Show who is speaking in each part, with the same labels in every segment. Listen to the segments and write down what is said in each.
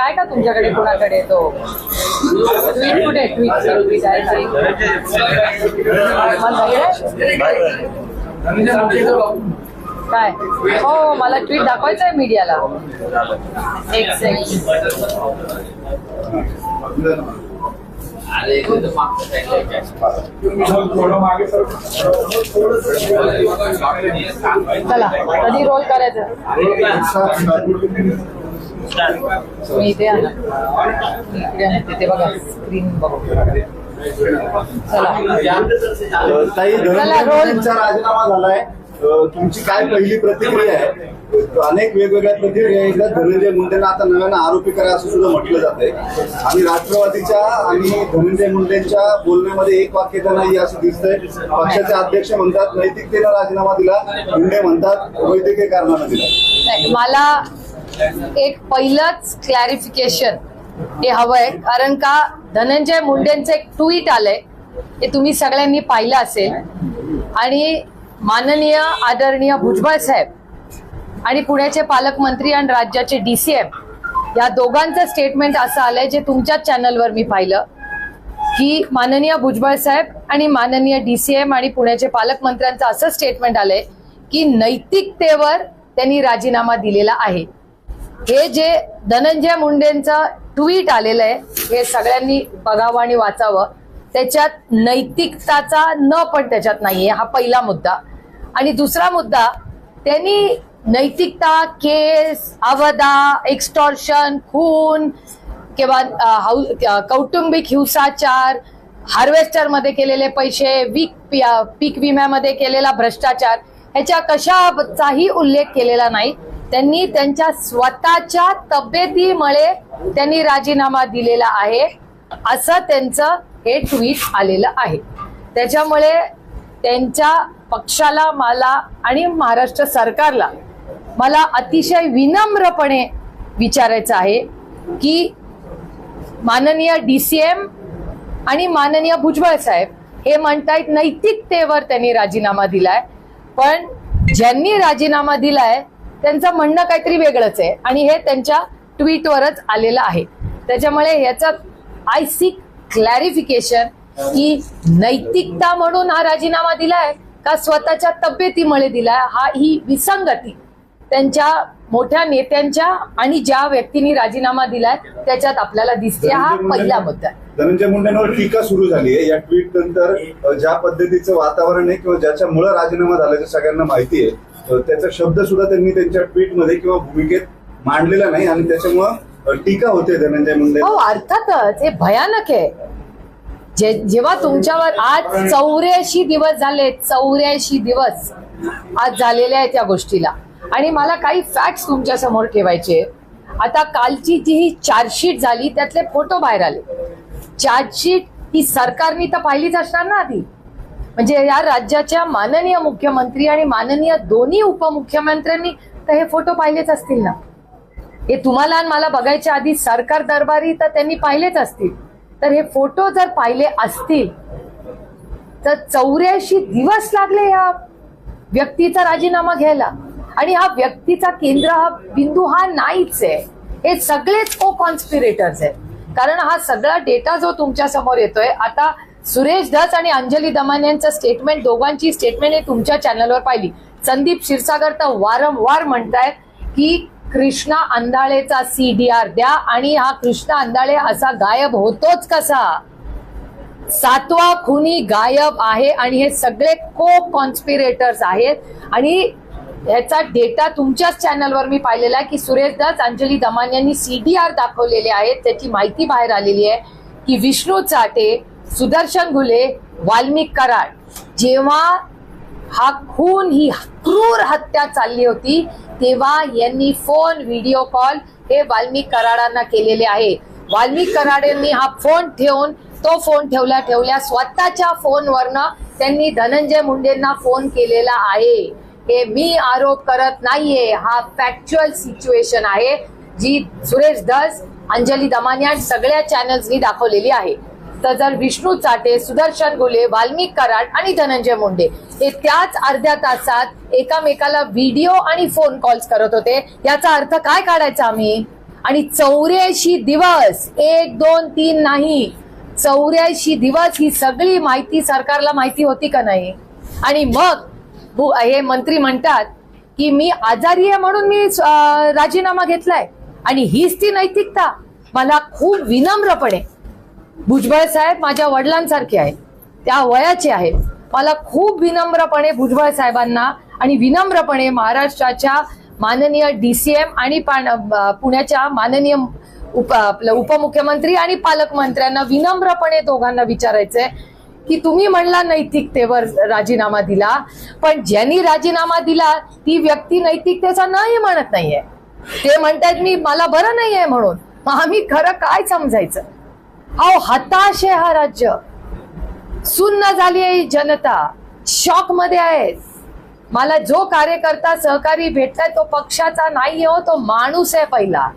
Speaker 1: काय का तुमच्याकडे कोणाकडे तो? ट्विट कुठे ट्विट आहे. आहे? काय? हो, हो मला ट्विट दाखवायचं आहे मीडियाला एक सेकंड चला कधी रोल करायचं? मी इथे आहे ना. इकडे आहे, तिथे बघा स्क्रीन बघू. चला.
Speaker 2: ताई राजीनामा झालाय. तुमची काय पहिली प्रतिक्रिया आहे? अनेक वेगवेगळ्या प्रतिक्रिया आहेत. धनंजय मुंडेंना आता नव्यानं आरोपी करा असं सुद्धा म्हटलं जातंय. आणि राष्ट्रवादीच्या आणि धनंजय मुंडेंच्या बोलण्यामध्ये एक वाक्यता नाही असं दिसतंय. पक्षाचे अध्यक्ष म्हणतात नैतिकतेनं राजीनामा दिला. मुंडे म्हणतात वैद्यकीय कारणानं दिला.
Speaker 1: मला एक पहिलंच क्लॅरिफिकेशन हे हवंय. कारण का धनंजय मुंडेंचं एक ट्विट आलंय. ते तुम्ही सगळ्यांनी पाहिलं असेल. आणि माननीय आदरणीय भुजबळ साहेब आणि पुण्याचे पालकमंत्री आणि राज्याचे डीसीएम या दोघांचं स्टेटमेंट असं आलंय जे तुमच्याच चॅनलवर मी पाहिलं. की माननीय भुजबळ साहेब आणि माननीय डीसीएम आणि पुण्याचे पालकमंत्र्यांचं असं स्टेटमेंट आलंय की नैतिकतेवर त्यांनी राजीनामा दिलेला आहे. हे जे धनंजय मुंडेंचं ट्विट आलेलं आहे हे सगळ्यांनी बघावं आणि वाचावं. त्याच्यात नैतिकताचा न पण त्याच्यात नाहीये हा पहिला मुद्दा. आणि दुसरा मुद्दा त्यांनी नैतिकता केस अवधा एक्स्टॉर्शन खून किंवा हाऊ- कौटुंबिक हिंसाचार हार्वेस्टरमध्ये केलेले पैसे वीक पीक विम्यामध्ये केलेला भ्रष्टाचार ह्याच्या कशाचाही उल्लेख केलेला नाही. त्यांनी त्यांच्या स्वतःच्या तब्येतीमुळे त्यांनी राजीनामा दिलेला आहे. असं त्यांचं हे ट्विट आलेलं आहे. त्याच्यामुळे त्यांच्या पक्षाला मला आणि महाराष्ट्र सरकारला मला अतिशय विनम्रपणे विचारायचं आहे की माननीय डी सी एम आणि माननीय भुजबळ साहेब हे म्हणतायत नैतिकतेवर त्यांनी राजीनामा दिलाय. पण ज्यांनी राजीनामा दिलाय त्यांचं म्हणणं काहीतरी वेगळंच आहे. आणि हे त्यांच्या ट्विटवरच आलेलं आहे. त्याच्यामुळे ह्याचं आय सीक क्लॅरिफिकेशन की नैतिकता म्हणून हा राजीनामा दिलाय का स्वतःच्या तब्येतीमुळे दिलाय? हा ही विसंगती. त्यांच्या मोठ्या नेत्यांच्या आणि ज्या व्यक्तींनी राजीनामा दिलाय त्याच्यात आपल्याला दिसते हा पहिला मुद्दा.
Speaker 2: धनंजय मुंडेंवर टीका सुरू झाली आहे. या ट्विट नंतर ज्या पद्धतीचं वातावरण आहे किंवा ज्याच्यामुळे राजीनामा झाल्याचं सगळ्यांना माहिती आहे त्याचा शब्द सुद्धा त्यांनी त्यांच्या ट्विटमध्ये किंवा भूमिकेत मांडलेला नाही आणि त्याच्यामुळं टीका होते धनंजय मुंडे
Speaker 1: हो अर्थातच. हे भयानक आहे. जे जेव्हा तुमच्यावर आज चौऱ्याऐंशी दिवस झाले चौऱ्याऐंशी दिवस आज झालेल्या आहे त्या गोष्टीला. आणि मला काही फॅक्ट्स तुमच्यासमोर ठेवायचे आता कालची जी ही चार्जशीट झाली त्यातले फोटो बाहेर आले. चार्जशीट ही सरकारनी तर पाहिलीच असणार ना आधी. म्हणजे या राज्याच्या माननीय मुख्यमंत्री आणि माननीय दोन्ही उपमुख्यमंत्र्यांनी तर हे फोटो पाहिलेच असतील ना? हे तुम्हाला आणि मला बघायच्या आधी सरकार दरबारी तर त्यांनी पाहिलेच असतील. तर हे फोटो जर पाहिले असतील तर चौऱ्याऐंशी दिवस लागले या व्यक्तीचा राजीनामा घ्यायला. आणि हा व्यक्तीचा केंद्र हा बिंदू हा नाहीच आहे. हे सगळेच को कॉन्स्पिरेटर्स आहेत. कारण हा सगळा डेटा जो तुमच्यासमोर येतोय आता सुरेश धस आणि अंजली दमान यांचं स्टेटमेंट दोघांची स्टेटमेंट हे तुमच्या चॅनलवर पाहिली. संदीप क्षीरसागर तर वारंवार म्हणतायत की कृष्णा अंधाळेचा सीडीआर द्या आणि हा कृष्णा अंधाळे असा गायब होतोच कसा? सातवा खुनी गायब आहे आणि हे सगळे को कॉन्स्पिरेटर्स आहेत. आणि याचा डेटा तुमच्याच चॅनलवर मी पाहिलेला आहे की सुरेश दास अंजली दमान यांनी सीडीआर दाखवलेले आहेत. त्याची माहिती बाहेर आलेली आहे की विष्णू चाटे सुदर्शन घुले वाल्मिक कराड. जेव्हा हा खून ही क्रूर हत्या चालली होती तेव्हा यांनी फोन व्हिडिओ कॉल हे वाल्मिक कराडांना केलेले आहे. वाल्मिक कराड यांनी हा फोन ठेवून तो फोन ठेवल्या ठेवल्या स्वतःच्या फोनवरनं त्यांनी धनंजय मुंडेंना फोन केलेला आहे. हे मी आरोप करत नाहीये. हा फॅक्च्युअल सिच्युएशन आहे जी सुरेश धस अंजली दमान या सगळ्या चॅनल्सनी दाखवलेली आहे. तर जर विष्णू चाटे सुदर्शन गुले वाल्मिक कराड आणि धनंजय मुंडे. हे त्याच अर्ध्या तासात एकामेकाला व्हिडिओ आणि फोन कॉल्स करत होते. याचा अर्थ काय काढायचा आम्ही? आणि चौऱ्याऐंशी दिवस एक दोन तीन नाही. चौऱ्याऐंशी दिवस ही सगळी माहिती सरकारला माहिती होती का नाही? आणि मग हे मंत्री म्हणतात की मी आजारी आहे म्हणून मी राजीनामा घेतलाय. आणि हीच ती नैतिकता. मला खूप विनम्रपणे भुजबळ साहेब माझ्या वडिलांसारखे आहेत. त्या वयाचे आहेत. मला खूप विनम्रपणे भुजबळ साहेबांना आणि विनम्रपणे महाराष्ट्राच्या माननीय डीसीएम आणि पाण- पुण्याच्या माननीय उप आपलं उपमुख्यमंत्री आणि पालकमंत्र्यांना विनम्रपणे दोघांना विचारायचंय की तुम्ही म्हणला नैतिकतेवर राजीनामा दिला पण ज्यांनी राजीनामा दिला ती व्यक्ती नैतिकतेचा नाही म्हणत नाहीये. ते म्हणतात मी मला बरं नाहीये म्हणून. मग आम्ही खरं काय समजायचं? अहो हताश आहे हा राज्य. सुन्न झाली आहे ही जनता. शॉकमध्ये आहे. मला जो कार्यकर्ता सहकारी भेटलाय तो पक्षाचा नाही हो तो माणूस आहे पहिला.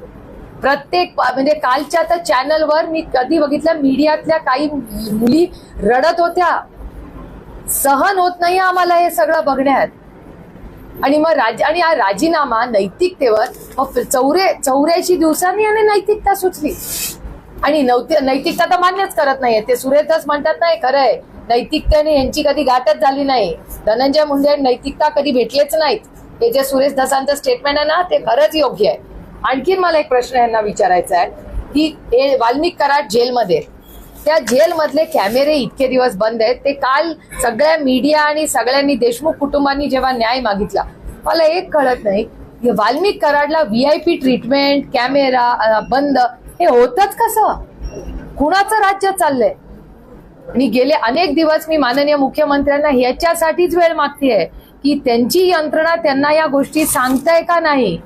Speaker 1: प्रत्येक म्हणजे कालच्या तर चॅनलवर मी कधी बघितलं मीडियातल्या काही मुली रडत होत्या. सहन होत नाही आम्हाला हे सगळं बघण्यात. आणि मग राज आणि हा राजीनामा नैतिकतेवर मग चौरे चौऱ्याऐंशी दिवसांनी आणि नैतिकता सुचली. आणि नैतिकता तर मान्यच करत नाहीये. ते सुरेश म्हणतात नाही खरंय. नैतिकतेने यांची कधी गाठच झाली नाही. धनंजय मुंडे नैतिकता कधी भेटलेच नाहीत. हे जे सुरेश धसांचं स्टेटमेंट आहे ना ते खरंच योग्य आहे. आणखीन मला एक प्रश्न यांना विचारायचा आहे. की हे वाल्मिक कराड जेलमध्ये त्या जेलमधले कॅमेरे इतके दिवस बंद आहेत. ते काल सगळ्या मीडिया आणि सगळ्यांनी देशमुख कुटुंबांनी जेव्हा न्याय मागितला मला एक कळत नाही. Valmik कराडला V I P treatment camera बंद हे होतच कसं? कुणाचं राज्य चाललंय? आणि गेले अनेक दिवस मी माननीय मुख्यमंत्र्यांना ह्याच्यासाठीच वेळ मागतेय की त्यांची यंत्रणा त्यांना या गोष्टी सांगताय का नाही?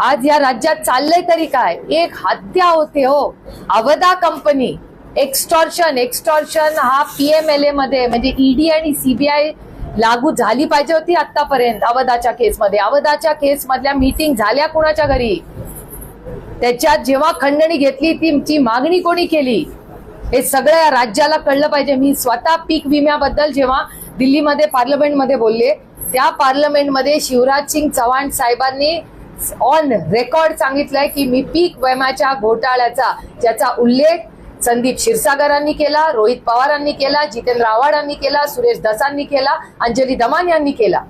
Speaker 1: आज या राज्यात चाललंय तरी काय? एक हत्या होते हो. अवधा कंपनी एक्स्टॉर्शन एक्स्टॉर्शन हा पीएमएलए मध्ये म्हणजे ईडी आणि सीबीआय लागू झाली पाहिजे होती आतापर्यंत अवधाच्या केसमध्ये अवधाच्या केसमधल्या मीटिंग झाल्या कुणाच्या घरी? त्याच्यात जेव्हा खंडणी घेतली ती ती मागणी कोणी केली? हे सगळं या राज्याला कळलं पाहिजे. मी स्वतः पीक विम्याबद्दल जेव्हा दिल्लीमध्ये पार्लमेंटमध्ये बोलले त्या पार्लमेंटमध्ये शिवराज सिंग चव्हाण साहेबांनी ऑन रेकॉर्ड सांगितलंय की मी पीक विम्याच्या घोटाळ्याचा ज्याचा उल्लेख संदीप क्षीरसागरांनी केला रोहित पवारांनी केला जितेंद्र आव्हाडांनी केला सुरेश दसांनी केला अंजली दमान यांनी केला.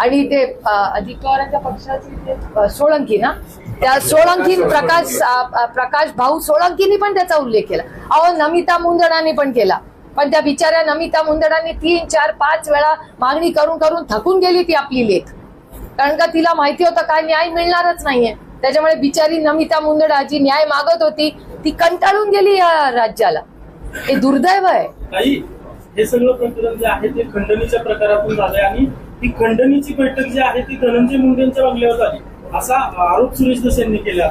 Speaker 1: आणि ते अ, अजित पक्षाचे सोळंकी ना? त्या सोळंकी प्रकाश प्रकाश भाऊ सोळंकीनी पण त्याचा उल्लेख केला. अहो नमिता मुंदडाने पण केला. पण त्या बिचाऱ्या नमिता मुंदडाने तीन चार पाच वेळा मागणी करून करून थकून गेली ती आपली लेख. कारण का तिला माहिती होतं काय न्याय मिळणारच नाहीये. त्याच्यामुळे बिचारी नमिता मुंदडा जी न्याय मागत होती ती कंटाळून गेली या राज्याला. हे दुर्दैव आहे.
Speaker 3: हे सगळं प्रकरण जे आहे ते खंडणीच्या प्रकारातून झालंय आणि ती खंडणीची बैठक जी आहे ती धनंजय मुंडेंच्या बंगल्यावर झाली. असा आरोप सुरेश दस यांनी केला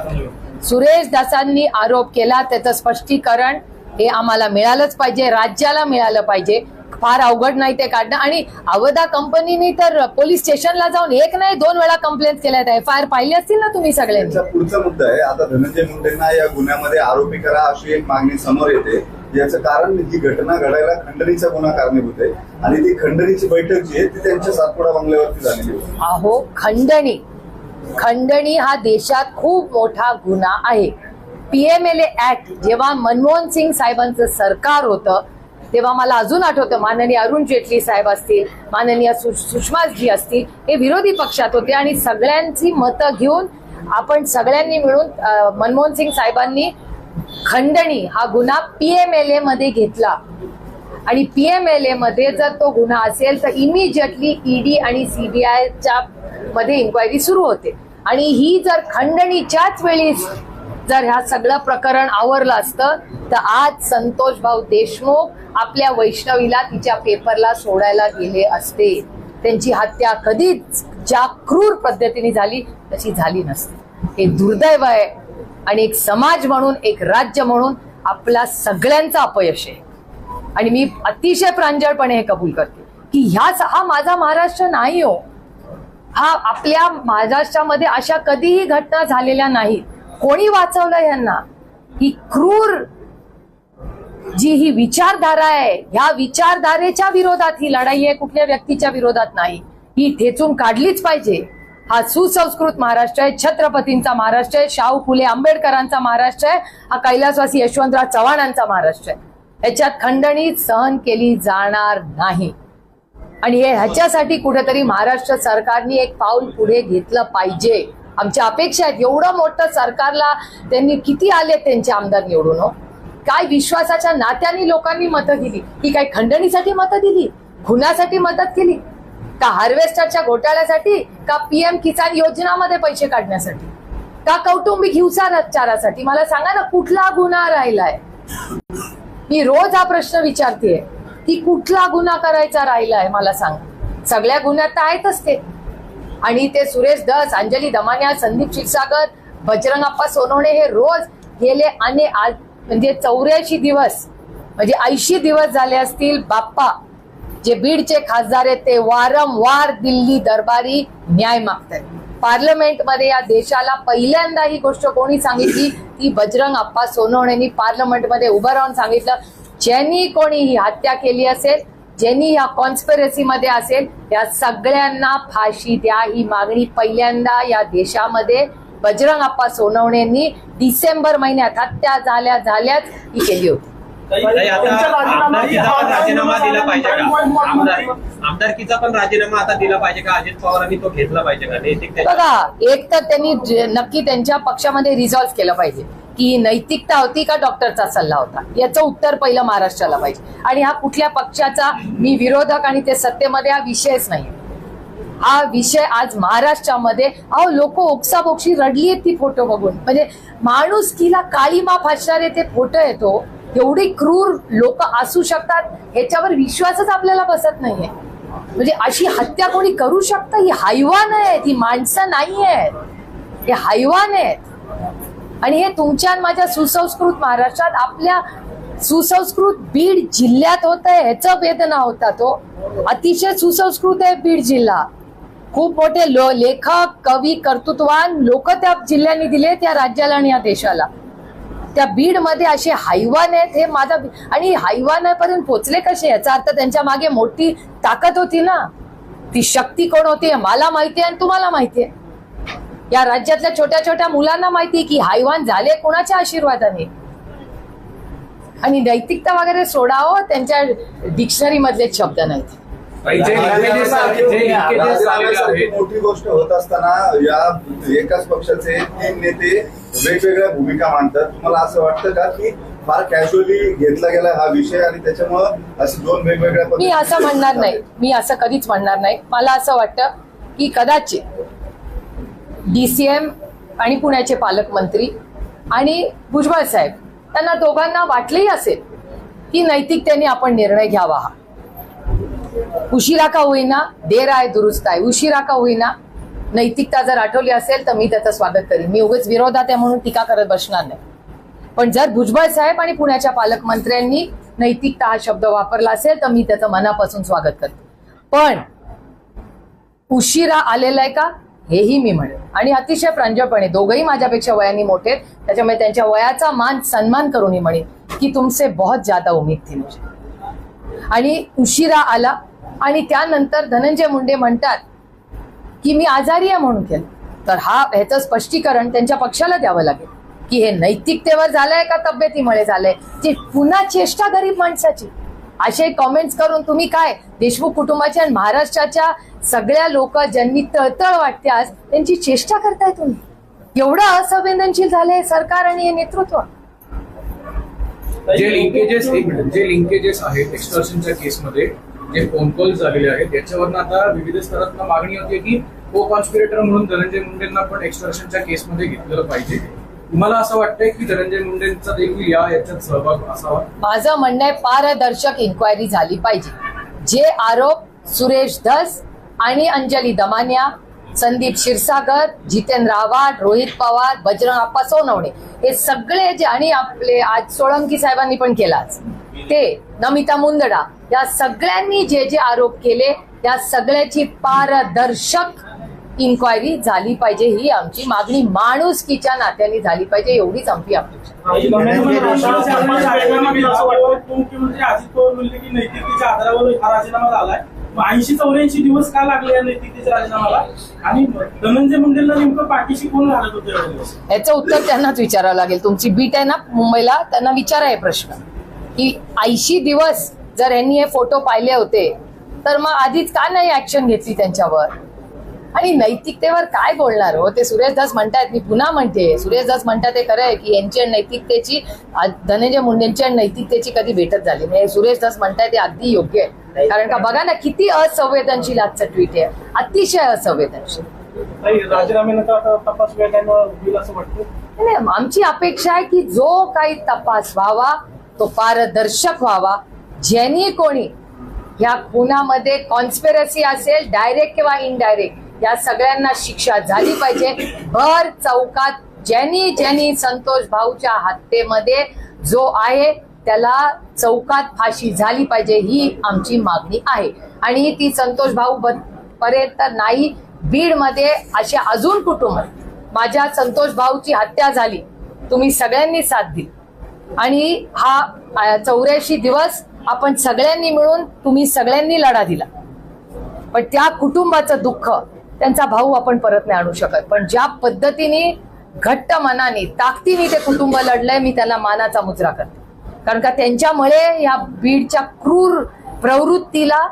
Speaker 1: सुरेश दासांनी आरोप केला त्याचं स्पष्टीकरण हे आम्हाला मिळालंच पाहिजे राज्याला मिळालं पाहिजे. फार अवघड नाही ते काढणं. आणि अवधा कंपनीने तर पोलीस स्टेशनला जाऊन एक नाही दोन वेळा कंप्लेंट केल्या एफ आय आर पाहिली असतील ना तुम्ही सगळ्यांनी?
Speaker 2: त्यांचा पुढचा मुद्दा आहे. आता धनंजय मुंडेंना या गुन्ह्यामध्ये आरोपी करा अशी एक मागणी समोर येते. याचं कारण ही घटना घडायला खंडणीचा गुन्हा कारणीभूत आहे. आणि ती खंडणीची बैठक जी आहे ती त्यांच्या सातपुडा बंगल्यावरती झालेली होती.
Speaker 1: अहो खंडणी. खंडणी हा देशात खूप मोठा गुन्हा आहे. पीएमएलए ऍक्ट जेव्हा मनमोहन सिंग साहेबांचं सरकार होतं तेव्हा मला अजून आठवतं माननीय अरुण जेटली साहेब असतील माननीय सु- सुषमाजी असतील हे विरोधी पक्षात होते आणि सगळ्यांची मतं घेऊन आपण सगळ्यांनी मिळून मनमोहन सिंग साहेबांनी खंडणी हा गुन्हा पीएमएलए मध्ये घेतला. आणि पीएमएलए मध्ये जर तो गुन्हा असेल तर इमिजिएटली ईडी आणि सीबीआयच्या मध्ये इन्क्वायरी सुरू होते. आणि ही जर खंडणीच्याच वेळी जर ह्या सगळं प्रकरण आवरलं असतं तर आज संतोष भाऊ देशमुख आपल्या वैष्णवीला तिच्या पेपरला सोडायला गेले असते. त्यांची हत्या कधीच ज्या क्रूर पद्धतीने झाली तशी झाली नसते. हे दुर्दैव आहे. आणि एक समाज म्हणून एक राज्य म्हणून आपला सगळ्यांचा अपयश आहे. आणि मी अतिशय प्रांजळपणे हे कबूल करते की ह्याच हा माझा महाराष्ट्र नाही हो. हा आपल्या महाराष्ट्रामध्ये अशा कधीही घटना झालेल्या नाहीत. कोणी वाचवलं यांना ही क्रूर जी ही विचारधारा आहे ह्या विचारधारेच्या विरोधात ही लढाई आहे कुठल्या व्यक्तीच्या विरोधात नाही. ही ठेचून काढलीच पाहिजे. हा सुसंस्कृत महाराष्ट्र आहे छत्रपतींचा महाराष्ट्र आहे शाहू फुले आंबेडकरांचा महाराष्ट्र आहे हा कैलासवासी यशवंतराव चव्हाणांचा महाराष्ट्र आहे. ह्याच्यात खंडणी सहन केली जाणार नाही. आणि हे ह्याच्यासाठी कुठेतरी महाराष्ट्र सरकारने एक पाऊल पुढे घेतलं पाहिजे. आमच्या अपेक्षा आहेत. एवढं मोठं सरकारला त्यांनी किती आले त्यांचे आमदार निवडून हो? काय विश्वासाच्या नात्याने लोकांनी मतं दिली? की काय खंडणीसाठी मतं दिली? खुनासाठी मदत केली? का हार्वेस्टरच्या घोटाळ्यासाठी? का पीएम किसान योजनामध्ये पैसे काढण्यासाठी? का कौटुंबिक हिंसाचारासाठी? मला सांगा ना कुठला गुन्हा राहिलाय? मी रोज हा प्रश्न विचारते की कुठला गुन्हा करायचा राहिलाय मला सांग. सगळ्या गुन्ह्यात तर आहेतच ते. आणि ते सुरेश दस अंजली दमानिया संदीप क्षीरसागर बजरंगप्पा सोनवणे हे रोज गेले आणि आज म्हणजे चौऱ्याऐंशी दिवस म्हणजे ऐंशी दिवस झाले असतील बाप्पा. जे बीडचे खासदार आहेत ते वारंवार दिल्ली दरबारी न्याय मागतात पार्लमेंटमध्ये या देशाला पहिल्यांदा ही गोष्ट कोणी सांगितली? ती बजरंग अप्पा सोनवणेंनी पार्लमेंटमध्ये उभं राहून सांगितलं. ज्यांनी कोणी ही हत्या केली असेल ज्यांनी या कॉन्स्पिरसी मध्ये असेल या सगळ्यांना फाशी द्या ही मागणी पहिल्यांदा या देशामध्ये बजरंग अप्पा सोनवणेंनी डिसेंबर महिन्यात हत्या झाल्या झाल्याच ही केली होती.
Speaker 4: राजीनामा दिला पाहिजे. का? आमदार आमदारकीचा पण राजीनामा आता दिला पाहिजे का? अजित पवारांनी तो घेतला पाहिजे का? नैतिक
Speaker 1: बघा एक तर त्यांनी नक्की त्यांच्या पक्षामध्ये रिझॉल्व्ह केलं पाहिजे की नैतिकता होती का डॉक्टरचा सल्ला होता? याचं उत्तर पहिलं महाराष्ट्राला पाहिजे. आणि हा कुठल्या पक्षाचा मी विरोधक आणि ते सत्तेमध्ये हा विषयच नाही हा विषय आज महाराष्ट्रामध्ये अहो लोक ओक्साबोक्षी रडली आहेत ती फोटो बघून. म्हणजे माणूस किला काळीमा फासणारे ते फोटो येतो. एवढी क्रूर लोक असू शकतात ह्याच्यावर विश्वासच आपल्याला बसत नाहीये. म्हणजे अशी हत्या कोणी करू शकतं? ही हैवान आहेत ही माणसं नाही आहेत हे हैवान आहेत. आणि हे तुमच्या माझ्या सुसंस्कृत महाराष्ट्रात आपल्या सुसंस्कृत बीड जिल्ह्यात होत आहे ह्याचं वेदना होता तो. अतिशय सुसंस्कृत आहे बीड जिल्हा. खूप मोठे लो लेखक कवी कर्तृत्वान लोक त्या जिल्ह्यांनी दिले त्या राज्याला आणि या देशाला. त्या बीडमध्ये असे हायवान आहेत हे माझा आणि हायवानापर्यंत पोचले कसे? याचा अर्थ त्यांच्या मागे मोठी ताकद होती ना. ती शक्ती कोण होती मला माहिती आहे आणि तुम्हाला माहिती आहे. या राज्यातल्या छोट्या छोट्या मुलांना माहिती आहे की हायवान झाले कोणाच्या आशीर्वादाने? आणि नैतिकता वगैरे सोडावं त्यांच्या डिक्शनरी मधले शब्द नाहीत.
Speaker 2: मोठी गोष्ट होत असताना या एकाच पक्षाचे तीन नेते वेगवेगळ्या भूमिका मांडतात. तुम्हाला असं वाटतं का की फार कॅज्युअली घेतला गेला हा विषय आणि त्याच्यामुळं असे दोन वेगवेगळ्या
Speaker 1: मी असं म्हणणार नाही. मी असं कधीच म्हणणार नाही. मला असं वाटतं की कदाचित डीसीएम आणि पुण्याचे पालकमंत्री आणि भुजबळ साहेब त्यांना दोघांना वाटलेही असेल की नैतिकतेने आपण निर्णय घ्यावा हा. उशिरा का होईना? देर आहे दुरुस्त आहे. उशिरा का होईना? नैतिकता जर आठवली असेल तर मी त्याचं स्वागत करीन. मी उगाच विरोधात आहे म्हणून टीका करत बसणार नाही. पण जर भुजबळ साहेब आणि पुण्याच्या पालकमंत्र्यांनी नैतिकता हा शब्द वापरला असेल तर मी त्याचं मनापासून स्वागत करते. पण उशिरा आलेला आहे का? हेही मी म्हणेन. आणि अतिशय प्रांजळपणे दोघंही माझ्यापेक्षा वयाने मोठे आहेत. त्याच्यामुळे त्यांच्या वयाचा मान सन्मान करूनही म्हणेन की तुमचे बहुत ज्यादा उमेद थी मुझे. आणि उशिरा आला. आणि त्यानंतर धनंजय मुंडे म्हणतात की मी आजारी आहे म्हणून केलं. तर हा ह्याचं स्पष्टीकरण त्यांच्या पक्षाला द्यावं लागेल. की हे नैतिकतेवर झालंय का तब्येतीमुळे झालंय? जे पुन्हा चेष्टा गरीब माणसाची. असे कॉमेंट्स करून तुम्ही काय? देशमुख कुटुंबाच्या आणि महाराष्ट्राच्या सगळ्या लोक ज्यांनी तळतळ वाटते आज त्यांची चेष्टा करताय तुम्ही. एवढं असंवेदनशील झालंय सरकार आणि हे नेतृत्व.
Speaker 5: जे लिंकेजेस जे लिंकेजेस आहेत एक्स्टॉर्शनच्या केसमध्ये जे फोन कॉल झालेले आहेत याच्यावरनं आता विविध स्तरात मागणी होती की को कॉन्स्पिरेटर म्हणून धनंजय मुंडेंना पण एक्स्टॉर्शनच्या केसमध्ये घेतलेलं पाहिजे. तुम्हाला असं वाटतंय की धनंजय मुंडेंचा देखील या याच्यात सहभाग असावा?
Speaker 1: माझं म्हणणं आहे पारदर्शक इन्क्वायरी झाली पाहिजे. जे आरोप सुरेश धस आणि अंजली दमानिया संदीप क्षीरसागर जितेंद्र आव्हाड रोहित पवार बजरंग अप्पा सोनवणे. हे सगळे जे आणि आपले आज सोळंकी साहेबांनी पण केला आज. ते नमिता मुंदडा या सगळ्यांनी जे जे आरोप केले त्या सगळ्याची पारदर्शक इन्क्वायरी झाली पाहिजे ही आमची मागणी माणुसकीच्या नात्याने झाली पाहिजे एवढीच आमची अपेक्षा.
Speaker 3: ऐंशी चौऱ्याऐंशी दिवस का लागले या नैतिकतेच्या राजीनामाला? आणि धनंजय मुंडेला नेमकं पाठीशी कोण घालत होतं
Speaker 1: याचं उत्तर त्यांनाच विचारावं लागेल. तुमची बीट आहे ना मुंबईला त्यांना विचारा आहे प्रश्न. की ऐंशी दिवस जर यांनी हे फोटो पाहिले होते तर मग आधीच का नाही ऍक्शन घेतली त्यांच्यावर? आणि नैतिकतेवर काय बोलणार हो? ते सुरेश दास म्हणतायत मी पुन्हा म्हणते. सुरेश दास म्हणतात ते खरं आहे की यांची आणि नैतिकतेची धनंजय मुंडेंची आणि नैतिकतेची कधी भेटत झाली नाही. सुरेश दास म्हणताय ते अगदी योग्य आहे. कारण का बघा ना किती असंवेदनशील आजचं ट्विट आहे. अतिशय असंवेदनशील.
Speaker 3: नाही
Speaker 1: आमची अपेक्षा आहे की जो काही तपास व्हावा तो पारदर्शक व्हावा. ज्यांनी कोणी या खुनामध्ये कॉन्स्पिरसी असेल डायरेक्ट किंवा इनडायरेक्ट या सगळ्यांना शिक्षा झाली पाहिजे. भर चौकात ज्यांनी ज्यांनी संतोष भाऊच्या हत्येमध्ये जो आहे त्याला चौकात फाशी झाली पाहिजे ही आमची मागणी आहे. आणि ती संतोष भाऊ ब- पर्यंत नाही बीडमध्ये असे अजून कुटुंब माझ्या संतोष भाऊची हत्या झाली. तुम्ही सगळ्यांनी साथ दिली. आणि हा चौऱ्याऐंशी दिवस आपण सगळ्यांनी मिळून तुम्ही सगळ्यांनी लढा दिला. पण त्या कुटुंबाचं दुःख त्यांचा भाऊ आपण परत नाही आणू शकत. पण ज्या पद्धतीने घट्ट मनाने ताकदीने ते कुटुंब लढलंय मी त्याला मानाचा मुजरा करते. कारण का त्यांच्यामुळे या बीडच्या क्रूर प्रवृत्तीला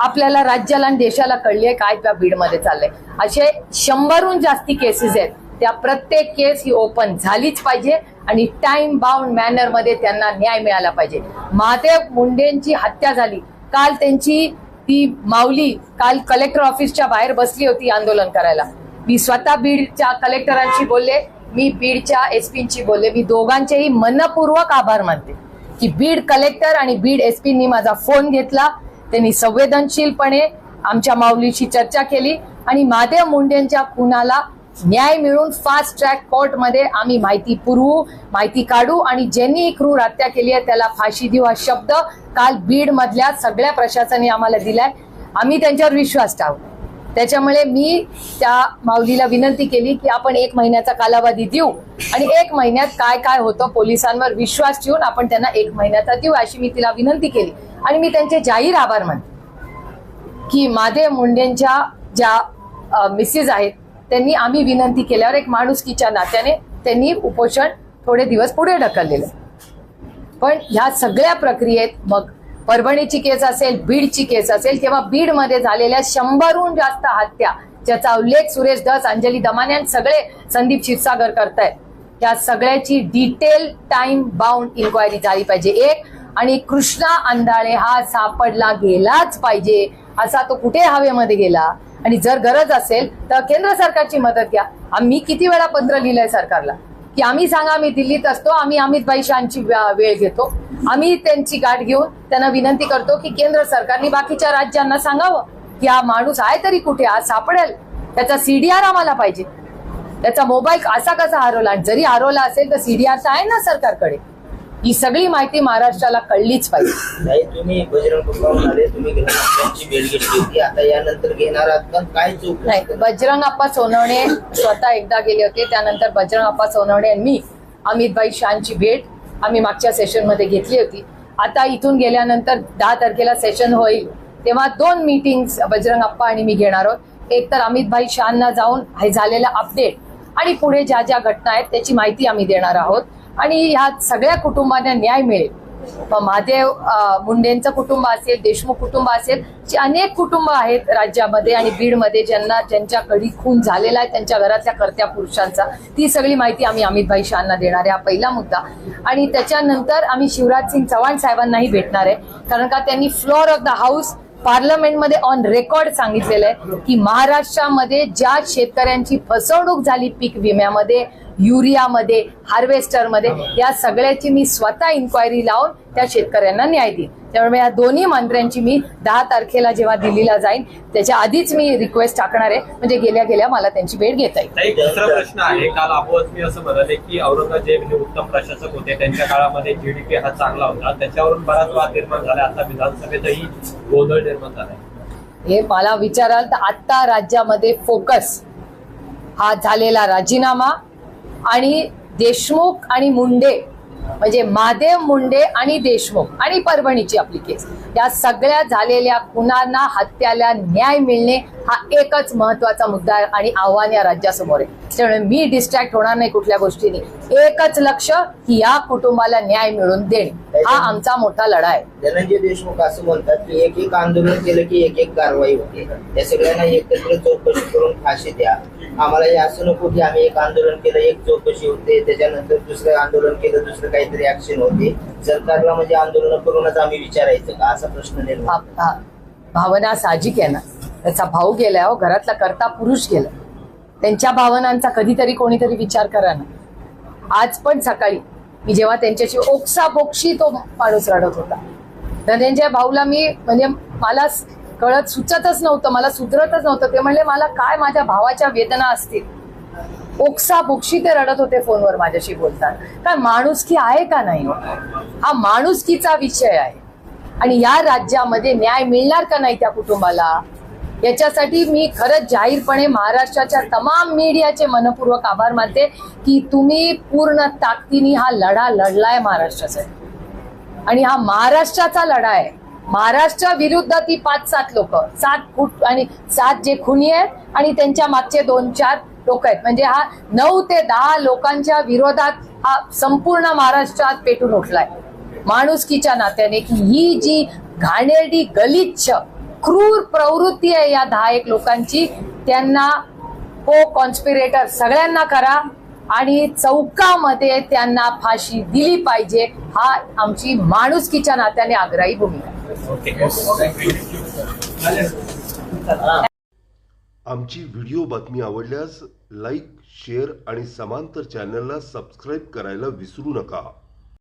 Speaker 1: आपल्याला राज्याला आणि देशाला कळली आहे काय त्या बीडमध्ये चाललंय. असे शंभरहून जास्ती केसेस आहेत. त्या प्रत्येक केस ही ओपन झालीच पाहिजे आणि टाइम बाउंड मॅनरमध्ये त्यांना न्याय मिळाला पाहिजे. महादेव मुंडेंची हत्या झाली. काल त्यांची ती माऊली काल कलेक्टर ऑफिसच्या बाहेर बसली होती आंदोलन करायला. मी स्वतः बीडच्या कलेक्टरांशी बोलले मी बीडच्या एसपींची बोलले. मी दोघांचेही मनपूर्वक आभार मानते की बीड कलेक्टर आणि बीड एसपींनी माझा फोन घेतला. त्यांनी संवेदनशीलपणे आमच्या माऊलीशी चर्चा केली आणि महादेव मुंडेंच्या खुनाला न्याय मिळून फास्ट ट्रॅक कोर्टमध्ये आम्ही माहिती पुरवू माहिती काढू आणि ज्यांनी ही क्रूर हत्या केली आहे त्याला फाशी देऊ हा शब्द काल बीड मधल्या सगळ्या प्रशासनाने आम्हाला दिलाय. आम्ही त्यांच्यावर विश्वास टाकू त्याच्यामुळे मी त्या माऊलीला विनंती केली की आपण एक महिन्याचा कालावधी देऊ. आणि एक महिन्यात काय काय होतं पोलिसांवर विश्वास ठेवून आपण त्यांना एक महिन्याचा देऊ अशी मी तिला विनंती केली. आणि मी त्यांचे जाहीर आभार मानते. की माधे मुंडेंच्या ज्या मिसेस आहेत त्यांनी आम्ही विनंती केल्यावर एक माणुसकीच्या नात्याने त्यांनी उपोषण थोडे दिवस पुढे ढकललेलं. पण ह्या सगळ्या प्रक्रियेत मग परभणीची केस असेल बीडची केस असेल किंवा बीडमध्ये झालेल्या शंभरहून जास्त हत्या ज्याचा उल्लेख सुरेश धस अंजली दमाने सगळे संदीप क्षीरसागर करतायत. या सगळ्याची डिटेल टाइम बाउंड इन्क्वायरी झाली पाहिजे. एक आणि कृष्णा अंधाळे हा सापडला गेलाच पाहिजे असा तो कुठे हवेमध्ये गेला? आणि जर गरज असेल तर केंद्र सरकारची मदत घ्या. आम्ही किती वेळा पत्र लिहिलंय सरकारला? की आम्ही सांगा आम्ही दिल्लीत असतो आम्ही अमित भाई वेळ घेतो. आम्ही त्यांची गाठ घेऊन त्यांना विनंती करतो की केंद्र सरकारने बाकीच्या राज्यांना सांगावं की हा माणूस आहे तरी कुठे आज सापडेल. त्याचा सीडीआर आम्हाला पाहिजे. त्याचा मोबाईल असा कसा हरवला आणि जरी हरवला असेल तर सीडीआर तर आहे ना सरकारकडे. ही सगळी माहिती महाराष्ट्राला कळलीच पाहिजे.
Speaker 6: नाही तुम्ही बजरंग बाप्पाहून आले तुम्ही भेट घेतली होती आता यानंतर घेणार आहात का काय चूक
Speaker 1: नाही बजरंग अप्पा सोनवणे स्वतः एकदा गेले होते त्यानंतर बजरंग अप्पा सोनवणे आणि मी अमितभाई शानची भेट आम्ही मागच्या सेशनमध्ये घेतली होती. आता इथून गेल्यानंतर दहा तारखेला सेशन होईल तेव्हा दोन मीटिंग्स बजरंग अप्पा आणि मी घेणार आहोत. एक तर अमितभाई शानना जाऊन हे झालेला अपडेट आणि पुढे ज्या ज्या घटना आहेत त्याची माहिती आम्ही देणार आहोत. आणि ह्या सगळ्या कुटुंबांना न्याय मिळेल. मग महादेव मुंडेंचं कुटुंब असेल देशमुख कुटुंब असेल जे अनेक कुटुंब आहेत राज्यामध्ये आणि बीडमध्ये ज्यांना ज्यांच्या कडी खून झालेला आहे त्यांच्या घरातल्या कर्त्या पुरुषांचा. ती सगळी माहिती आम्ही अमितभाई शहाना देणार आहे हा पहिला मुद्दा. आणि त्याच्यानंतर आम्ही शिवराज सिंग चव्हाण साहेबांनाही भेटणार आहे कारण का त्यांनी फ्लोअर ऑफ द हाऊस पार्लमेंटमध्ये ऑन रेकॉर्ड सांगितलेलं आहे की महाराष्ट्रामध्ये ज्या शेतकऱ्यांची फसवणूक झाली पीक विम्यामध्ये युरियामध्ये हार्वेस्टरमध्ये या सगळ्याची मी स्वतः इन्क्वायरी लावून त्या शेतकऱ्यांना न्याय देईन. त्यामुळे या दोन्ही मंत्र्यांची मी दहा तारखेला जेव्हा दिल्लीला जाईन त्याच्या आधीच मी रिक्वेस्ट टाकणार आहे. म्हणजे गेल्या गेल्या मला त्यांची भेट घेता येईल.
Speaker 4: दुसरा प्रश्न आहे. काल अपोज मी असं म्हणाले की औरंगजेब हे उत्तम प्रशासक होते. त्यांच्या काळामध्ये जीडीपी हा चांगला होता. त्याच्यावरून बराच वाद निर्माण झाला. आता विधानसभेतही गोंधळ निर्माण झालाय
Speaker 1: हे मला विचाराल तर आत्ता राज्यामध्ये फोकस हा झालेला राजीनामा आणि देशमुख आणि मुंडे म्हणजे महादेव मुंडे आणि देशमुख आणि परभणीची आपली केस. या सगळ्या झालेल्या खुनांना हत्याला न्याय मिळणे हा एकच महत्त्वाचा मुद्दा आहे आणि आव्हान या राज्यासमोर आहे. त्यामुळे मी डिस्ट्रॅक्ट होणार नाही कुठल्या गोष्टीने. एकच लक्ष की या कुटुंबाला न्याय मिळवून देणे. हा आमचा मोठा लढा आहे.
Speaker 6: धनंजय देशमुख असं म्हणतात की एक एक आंदोलन केलं की एक एक कारवाई होते. या सगळ्यांना एकत्र चौकशी करून फाशी द्या. आम्हाला हे असं नको की आम्ही एक आंदोलन केलं एक चौकशी होते. त्याच्यानंतर दुसरं आंदोलन केलं दुसरं काहीतरी ऍक्शन होते. सरकारला म्हणजे आंदोलन करूनच आम्ही विचारायचं का? असा प्रश्न निर्माण
Speaker 1: भावना साहजिक आहे ना. त्याचा भाऊ गेलाय हो घरातला करता पुरुष गेला त्यांच्या भावनांचा कधीतरी कोणीतरी विचार करा ना. आज पण सकाळी मी जेव्हा त्यांच्याशी ओक्साबोक्षी तो माणूस रडत होता. धनंजय भाऊला मी म्हणजे मला कळत सुचतच नव्हतं मला सुधरतच नव्हतं. ते म्हणले मला काय माझ्या भावाच्या वेदना असतील? ओक्सा बोक्षी ते रडत होते फोनवर माझ्याशी बोलतात काय माणुसकी आहे का नाही हो? हा? माणुसकीचा विषय आहे. आणि या राज्यामध्ये न्याय मिळणार का नाही त्या कुटुंबाला? याच्यासाठी मी खरंच जाहीरपणे महाराष्ट्राच्या तमाम मीडियाचे मनपूर्वक आभार मानते की तुम्ही पूर्ण ताकदीने हा लढा लढलाय महाराष्ट्रासाठी आणि हा महाराष्ट्राचा लढा आहे. महाराष्ट्र विरुद्ध ती पाच सात लोक सात फूट आणि सात जे खुनी आहेत आणि त्यांच्या मागचे दोन चार लोक आहेत. म्हणजे हा नऊ ते दहा लोकांच्या विरोधात हा संपूर्ण महाराष्ट्रात पेटून उठलाय. माणुसकीच्या नात्याने की ही जी घाणेरडी गलिच्छ क्रूर प्रवृत्ती आहे या दहा एक लोकांची. त्यांना को कॉन्स्पिरेटर सगळ्यांना करा आणि चौकामध्ये त्यांना फाशी दिली पाहिजे. हा आमची माणुसकीच्या नात्याने आग्रही भूमिका.
Speaker 7: आमची व्हिडिओ बातमी आवडल्यास लाईक शेअर आणि समांतर चॅनलला सबस्क्राईब करायला विसरू नका.